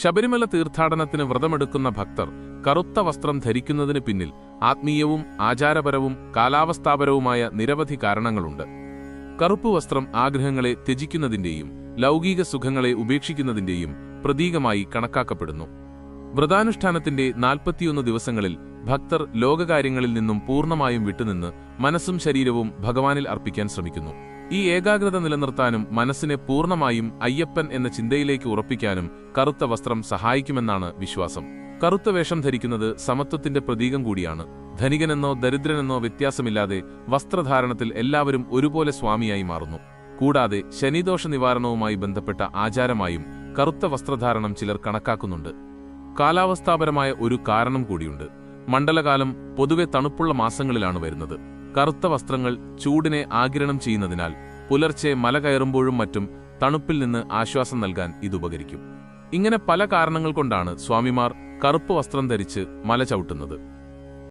ശബരിമല തീർത്ഥാടനത്തിന് വ്രതമെടുക്കുന്ന ഭക്തർ കറുത്ത വസ്ത്രം ധരിക്കുന്നതിന് പിന്നിൽ ആത്മീയവും ആചാരപരവും കാലാവസ്ഥാപരവുമായ നിരവധി കാരണങ്ങളുണ്ട്. കറുപ്പ് വസ്ത്രം ആഗ്രഹങ്ങളെ ത്യജിക്കുന്നതിന്റെയും ലൗകിക സുഖങ്ങളെ ഉപേക്ഷിക്കുന്നതിന്റെയും പ്രതീകമായി കണക്കാക്കപ്പെടുന്നു. വ്രതാനുഷ്ഠാനത്തിന്റെ നാൽപ്പത്തിയൊന്ന് ദിവസങ്ങളിൽ ഭക്തർ ലോകകാര്യങ്ങളിൽ നിന്നും പൂർണമായും വിട്ടുനിന്ന് മനസ്സും ശരീരവും ഭഗവാനിൽ അർപ്പിക്കാൻ ശ്രമിക്കുന്നു. ഈ ഏകാഗ്രത നിലനിർത്താനും മനസ്സിനെ പൂർണമായും അയ്യപ്പൻ എന്ന ചിന്തയിലേക്ക് ഉറപ്പിക്കാനും കറുത്ത വസ്ത്രം സഹായിക്കുമെന്നാണ് വിശ്വാസം. കറുത്ത വേഷം ധരിക്കുന്നത് സമത്വത്തിന്റെ പ്രതീകം കൂടിയാണ്. ധനികനെന്നോ ദരിദ്രനെന്നോ വ്യത്യാസമില്ലാതെ വസ്ത്രധാരണത്തിൽ എല്ലാവരും ഒരുപോലെ സ്വാമിയായി മാറുന്നു. കൂടാതെ ശനിദോഷ നിവാരണവുമായി ബന്ധപ്പെട്ട ആചാരമായും കറുത്ത വസ്ത്രധാരണം ചിലർ കണക്കാക്കുന്നുണ്ട്. കാലാവസ്ഥാപരമായ ഒരു കാരണം കൂടിയുണ്ട്. മണ്ഡലകാലം പൊതുവെ തണുപ്പുള്ള മാസങ്ങളിലാണ് വരുന്നത്. കറുത്ത വസ്ത്രങ്ങൾ ചൂടിനെ ആകിരണം ചെയ്യുന്നതിനാൽ പുലർച്ചെ മല കയറുമ്പോഴും മറ്റും തണുപ്പിൽ നിന്ന് ആശ്വാസം നൽകാൻ ഇത് ഉപകരിക്കും. ഇങ്ങനെ പല കാരണങ്ങൾ കൊണ്ടാണ് സ്വാമിമാർ കറുപ്പ് വസ്ത്രം ധരിച്ച് മല ചവിട്ടുന്നത്.